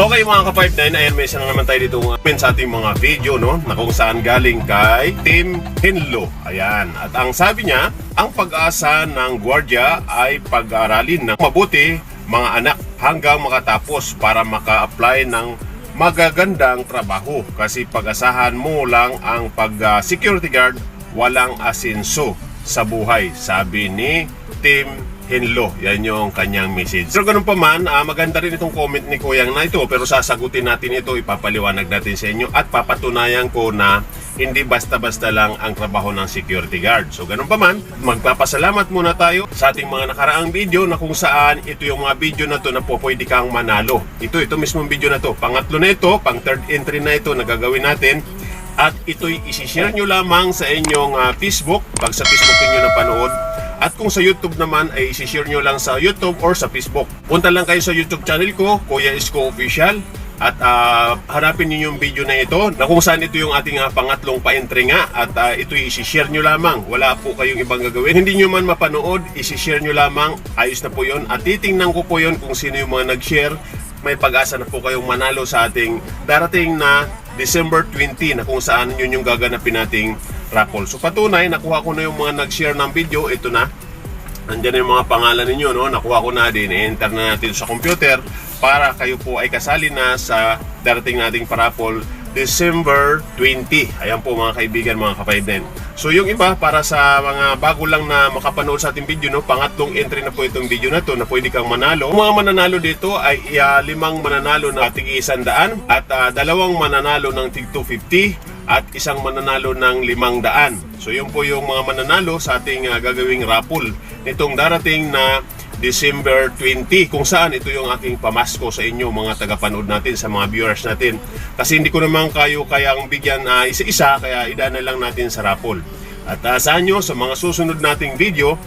Okay mga ka-59, ayan may isa na naman tayo dito comment sa ating mga video no, na kung saan galing kay Tim Hinlo. Ayan, at ang sabi niya, ang pag-asa ng gwardiya ay pag-aralin ng mabuti mga anak hanggang makatapos para maka-apply ng magagandang trabaho. Kasi pag-asahan mo lang ang pag-security guard walang asinso sa buhay sabi ni Tim Hinlo. Yan yung kanyang message. So ganun pa man, ah, maganda rin itong comment ni Kuyang na ito pero sasagutin natin ito, ipapaliwanag natin sa inyo at papatunayan ko na hindi basta-basta lang ang trabaho ng security guard. So ganun pa man, magpapasalamat muna tayo sa ating mga nakaraang video na kung saan ito yung mga video na to na po pwede kang manalo. Ito, ito mismong video na to. Pangatlo na ito, pang third entry na ito na gagawin natin at ito'y isishare nyo lamang sa inyong ah, Facebook pag sa Facebook ninyo napanood at kung sa YouTube naman ay isishare nyo lang sa YouTube or sa Facebook. Punta lang kayo sa YouTube channel ko, Kuya Isko Official. At ah, hanapin niyo yung video na ito na kung saan ito yung ating ah, pangatlong pa-entry nga at uh, ito i-share nyo lamang. Wala po kayong ibang gagawin. Hindi nyo man mapanood i-share nyo lamang. Ayos na po yon at titingnan ko po yon kung sino yung mga nag-share. May pag-asa na po kayong manalo sa ating darating na December 20 na kung saan yun yung gaganapin nating raffle. So patunay, nakuha ko na yung mga nag-share ng video. Ito na. Nandiyan yung mga pangalan ninyo. No? Nakuha ko na din. I-enter na natin sa computer para kayo po ay kasali na sa darating nating paraffle December 20. Ayan po mga kaibigan, mga kapayden. So yung iba, para sa mga bago lang na makapanood sa ating video, no, pangatlong entry na po itong video na to na pwede kang manalo. Ang mga mananalo dito ay uh, limang mananalo ng tig isandaan at uh, dalawang mananalo ng tig 250 at isang mananalo ng limang daan. So yun po yung mga mananalo sa ating uh, gagawing raffle nitong darating na December 20 kung saan ito yung aking pamasko sa inyo mga tagapanood natin sa mga viewers natin kasi hindi ko naman kayo kayang bigyan uh, isa-isa kaya idaan na lang natin sa raffle at uh, saan nyo sa mga susunod nating video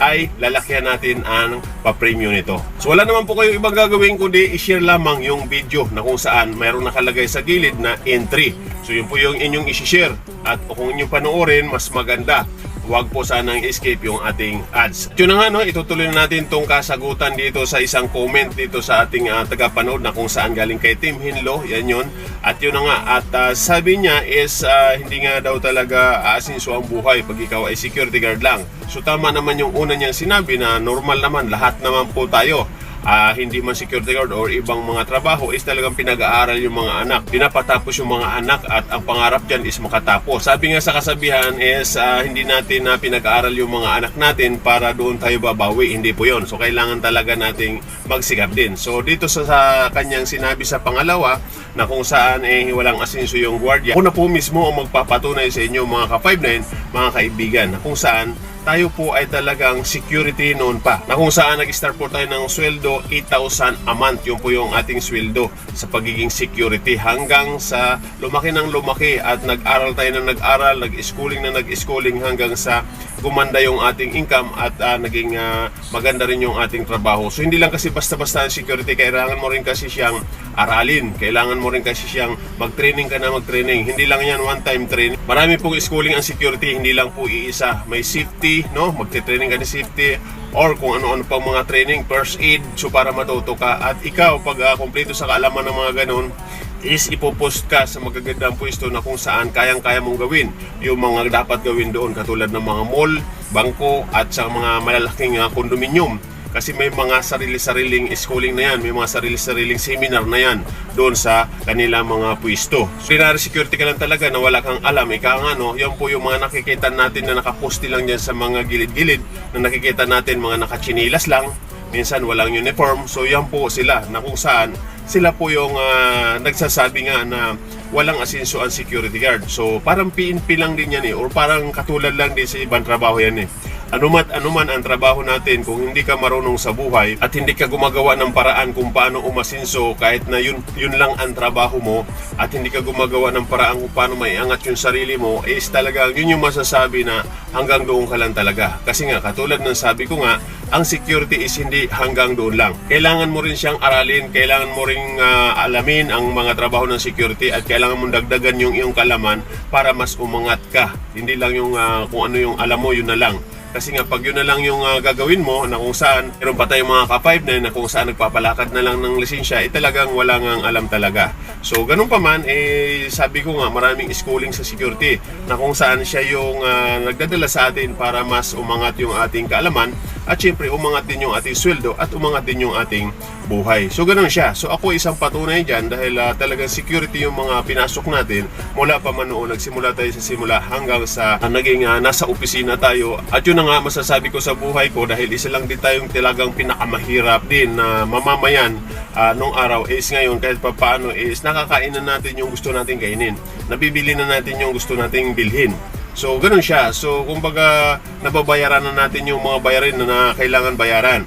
ay lalakyan natin ang pa-premium nito. So wala naman po kayong ibang gagawin kundi i-share lamang yung video na kung saan mayroong nakalagay sa gilid na entry. So yun po yung inyong i-share at kung inyong panoorin mas maganda huwag po sanang escape yung ating ads. Yun na nga, no, itutuloy na natin tong kasagutan dito sa isang comment dito sa ating uh, tagapanood na kung saan galing kay Tim Hinlo. Yan yun. At yun na nga, at uh, sabi niya is uh, hindi nga daw talaga aasinso ang buhay pag ikaw ay security guard lang. So tama naman yung una niyang sinabi na normal naman, lahat naman po tayo uh, hindi man security guard or ibang mga trabaho is talagang pinag-aaral yung mga anak. Pinapatapos yung mga anak at ang pangarap dyan is makatapos. Sabi nga sa kasabihan is uh, hindi natin na uh, pinag-aaral yung mga anak natin para doon tayo babawi. Hindi po yon So kailangan talaga nating magsikap din. So dito sa, sa kanyang sinabi sa pangalawa na kung saan eh walang asinso yung gwardiya. Ako na po mismo ang magpapatunay sa inyo mga ka-59, mga kaibigan, na kung saan tayo po ay talagang security noon pa. Na kung saan nag-start po tayo ng sweldo, 8,000 a month. Yun po yung ating sweldo sa pagiging security hanggang sa lumaki ng lumaki at nag-aral tayo ng nag-aral, nag-schooling na nag-schooling hanggang sa gumanda yung ating income at uh, naging uh, maganda rin yung ating trabaho. So hindi lang kasi basta-basta ang security, kailangan mo rin kasi siyang aralin. Kailangan mo rin kasi siyang mag-training ka na mag-training. Hindi lang yan one-time training. Marami pong schooling ang security, hindi lang po iisa. May safety, no? Magte-training ka ng safety or kung ano-ano pang mga training, first aid, so para matuto ka. At ikaw, pag uh, kompleto sa kaalaman ng mga ganun, is ipopost ka sa magagandang pwesto na kung saan kayang-kaya mong gawin yung mga dapat gawin doon katulad ng mga mall, bangko at sa mga malalaking uh, condominium kasi may mga sarili-sariling schooling na yan, may mga sarili-sariling seminar na yan doon sa kanilang mga pwesto. So, security ka lang talaga na wala kang alam. Ika nga, no, yan po yung mga nakikita natin na nakaposti lang dyan sa mga gilid-gilid na nakikita natin mga nakachinilas lang, minsan walang uniform. So, yan po sila na kung saan sila po yung uh, nagsasabi nga na walang asenso ang security guard. So parang PNP lang din yan eh. Or parang katulad lang din sa ibang trabaho yan eh. Anumat anuman ang trabaho natin kung hindi ka marunong sa buhay at hindi ka gumagawa ng paraan kung paano umasinso kahit na yun, yun lang ang trabaho mo at hindi ka gumagawa ng paraan kung paano maiangat yung sarili mo is talaga yun yung masasabi na hanggang doon ka lang talaga. Kasi nga katulad ng sabi ko nga ang security is hindi hanggang doon lang. Kailangan mo rin siyang aralin kailangan mo rin uh, alamin ang mga trabaho ng security at kailangan mo dagdagan yung iyong kalaman para mas umangat ka. Hindi lang yung uh, kung ano yung alam mo yun na lang. Kasi nga pag yun na lang yung ah, gagawin mo na kung saan meron pa tayong mga ka-5 na na kung saan nagpapalakad na lang ng lisensya, eh talagang wala ngang alam talaga. So ganun pa man, eh sabi ko nga maraming schooling sa security na kung saan siya yung ah, nagdadala sa atin para mas umangat yung ating kaalaman at syempre umangat din yung ating sweldo at umangat din yung ating buhay. So ganun siya. So ako isang patunay dyan dahil ah, talagang security yung mga pinasok natin mula pa man noon nagsimula tayo sa simula hanggang sa ah, naging ah, nasa opisina tayo. At yun na nga masasabi ko sa buhay ko dahil isa lang din tayong talagang pinakamahirap din na mamamayan ah, nung araw is ngayon kahit pa paano is nakakain na natin yung gusto nating kainin. Nabibili na natin yung gusto nating bilhin. So, ganun siya. So, kumbaga, nababayaran na natin yung mga bayarin na, kailangan bayaran.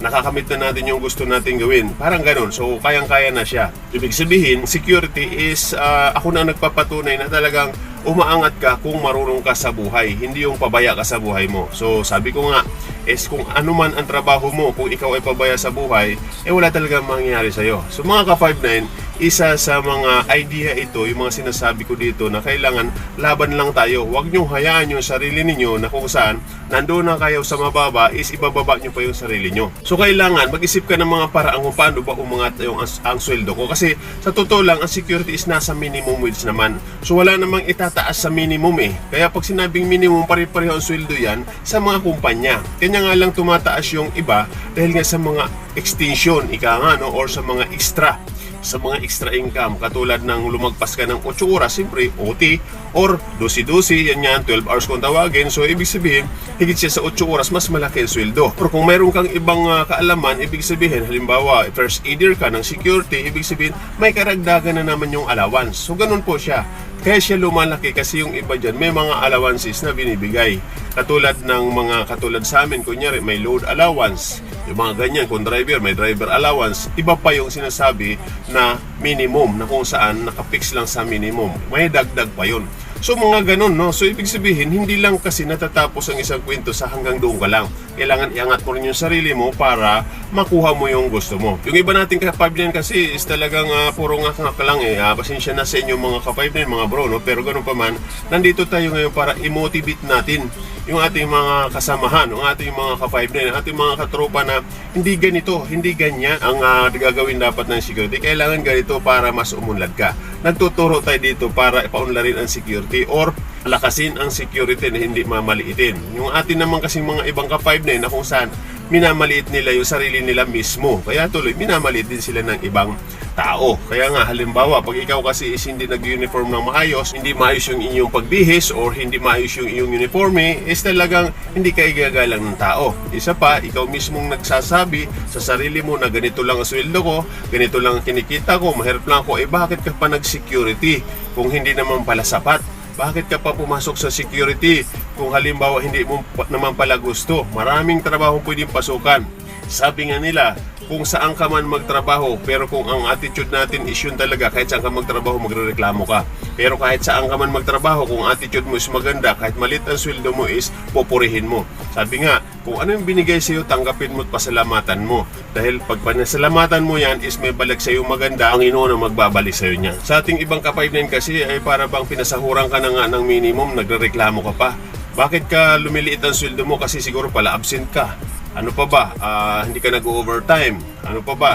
Nakakamit na natin yung gusto nating gawin. Parang ganun. So, kayang-kaya na siya. Ibig sabihin, security is ah, ako na nagpapatunay na talagang umaangat ka kung marunong ka sa buhay. Hindi yung pabaya ka sa buhay mo. So, sabi ko nga, is kung ano man ang trabaho mo, kung ikaw ay pabaya sa buhay, eh wala talagang mangyayari sa'yo. So, mga ka-59, isa sa mga idea ito, yung mga sinasabi ko dito na kailangan laban lang tayo. Huwag nyo hayaan yung sarili ninyo na kung saan nandoon na kayo sa mababa is ibababa nyo pa yung sarili nyo. So kailangan mag-isip ka ng mga paraan kung paano ba umangat yung ang, ang sweldo ko. Kasi sa totoo lang, ang security is nasa minimum wage naman. So wala namang itataas sa minimum eh. Kaya pag sinabing minimum, pare-pareho ang sweldo yan sa mga kumpanya. Kanya nga lang tumataas yung iba dahil nga sa mga extension, ika nga, no? or sa mga extra sa mga extra income katulad ng lumagpas ka ng 8 oras, siyempre OT or 12-12, yan yan, 12 hours kung tawagin. So, ibig sabihin, higit siya sa 8 oras, mas malaki ang sweldo. Or kung mayroon kang ibang ah, kaalaman, ibig sabihin, halimbawa, first aider ka ng security, ibig sabihin, may karagdagan na naman yung allowance. So, ganun po siya. Kaya siya lumalaki kasi yung iba dyan may mga allowances na binibigay. Katulad ng mga katulad sa amin, kunyari may load allowance. Yung mga ganyan, kung driver, may driver allowance. Iba pa yung sinasabi na minimum na kung saan nakapix lang sa minimum. May dagdag pa yun. So mga ganun, no? So ibig sabihin, hindi lang kasi natatapos ang isang kwento sa hanggang doon ka lang. Kailangan iangat mo rin yung sarili mo para makuha mo yung gusto mo. Yung iba nating kapablan kasi is talagang uh, puro nga ka lang eh. Uh, pasensya na sa inyo mga kapablan, mga bro, no? Pero ganun pa man, nandito tayo ngayon para i-motivate natin yung ating mga kasamahan, yung ating mga ka-5 ang ating mga katropa na hindi ganito, hindi ganyan ang uh, gagawin dapat ng security. Kailangan ganito para mas umunlad ka. Nagtuturo tayo dito para ipaunlarin ang security or lakasin ang security na hindi mamaliitin. Yung atin naman kasing mga ibang ka-5 na kung saan minamaliit nila yung sarili nila mismo. Kaya tuloy, minamaliit din sila ng ibang tao. Kaya nga, halimbawa, pag ikaw kasi is hindi nag-uniform ng maayos, hindi maayos yung inyong pagbihis or hindi maayos yung iyong uniforme, is talagang hindi ka igagalang ng tao. Isa pa, ikaw mismong nagsasabi sa sarili mo na ganito lang ang sweldo ko, ganito lang ang kinikita ko, mahirap lang ako, eh bakit ka pa nag-security kung hindi naman pala sapat? Bakit ka pa pumasok sa security kung halimbawa hindi mo naman pala gusto? Maraming trabaho pwedeng pasukan. Sabi nga nila, kung saan ka man magtrabaho, pero kung ang attitude natin is yun talaga, kahit saan ka magtrabaho, magrereklamo ka. Pero kahit saan ka man magtrabaho, kung attitude mo is maganda, kahit malit ang sweldo mo is, popurihin mo. Sabi nga, kung ano yung binigay sa'yo, tanggapin mo at pasalamatan mo. Dahil pag panasalamatan mo yan, is may balik sa'yo maganda, ang ino na magbabalik sa'yo niya. Sa ating ibang kapaynan kasi, ay para bang pinasahuran ka na nga ng minimum, nagrereklamo ka pa. Bakit ka lumiliit ang sweldo mo? Kasi siguro pala absent ka. Ano pa ba? Ah, hindi ka nag-overtime. Ano pa ba?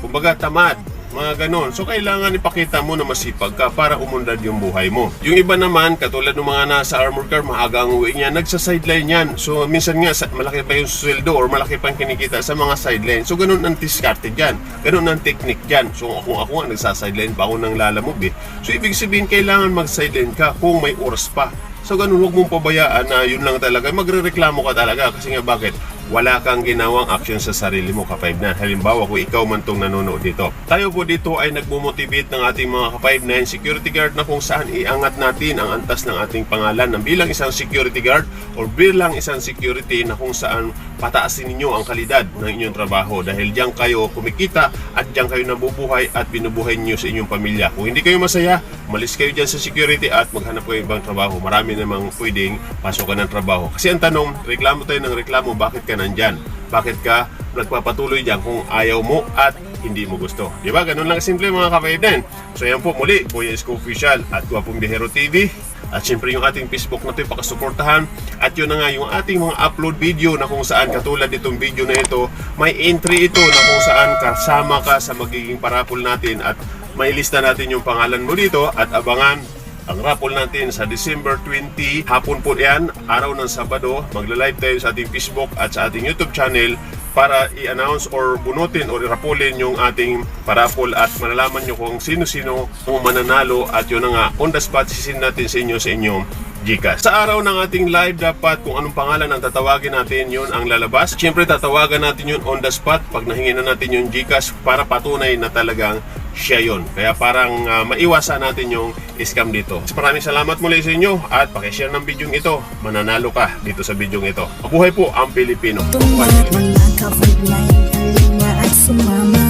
Kumbaga tamad. Mga ganon. So, kailangan ipakita mo na masipag ka para umundad yung buhay mo. Yung iba naman, katulad ng mga nasa armor car, maaga ang uwi niya, nagsa-sideline yan. So, minsan nga, malaki pa yung sweldo or malaki pa ang kinikita sa mga sideline. So, ganun ang discarded yan. Ganun ang technique yan. So, kung ako nga nagsa-sideline pa ako ng lalamove eh. So, ibig sabihin, kailangan mag-sideline ka kung may oras pa. So ganun, huwag mong pabayaan na yun lang talaga. Magre-reklamo ka talaga. Kasi nga bakit? Wala kang ginawang action sa sarili mo, ka-5 na. Halimbawa, kung ikaw man tong nanonood dito. Tayo po dito ay nagmo-motivate ng ating mga ka-5 na security guard na kung saan iangat natin ang antas ng ating pangalan ng bilang isang security guard or bilang isang security na kung saan pataasin ninyo ang kalidad ng inyong trabaho dahil diyan kayo kumikita at diyan kayo nabubuhay at binubuhay niyo sa inyong pamilya. Kung hindi kayo masaya, malis kayo diyan sa security at maghanap kayo ibang trabaho. Marami namang pwedeng pasukan ng trabaho. Kasi ang tanong, reklamo tayo ng reklamo, bakit ka nandyan? Bakit ka nagpapatuloy diyan kung ayaw mo at hindi mo gusto. Di ba? Ganun lang simple mga kapatid. So yan po muli, Kuya Isko Official at Guwapong Bihero TV. At syempre yung ating Facebook na ito, pakasuportahan. At yun na nga yung ating mga upload video na kung saan katulad itong video na ito, may entry ito na kung saan kasama ka sa magiging parapol natin at may lista natin yung pangalan mo dito at abangan ang raffle natin sa December 20, hapon po yan, araw ng Sabado. Magla-live tayo sa ating Facebook at sa ating YouTube channel para i-announce or bunutin or rapulin yung ating parapol at malalaman nyo kung sino-sino ang mananalo at yun na nga, on the spot sisin natin sa inyo sa inyong Gcash. Sa araw ng ating live, dapat kung anong pangalan ang tatawagin natin, yun ang lalabas. Siyempre, tatawagan natin yun on the spot pag nahingi na natin yung Gcash para patunay na talagang siya yun. Kaya parang ah, maiwasan natin yung scam dito. Maraming salamat muli sa inyo at pakishare ng video ito. Mananalo ka dito sa video ito. Mabuhay po ang Pilipino. Tumulak wala ka frontline Halina at sumama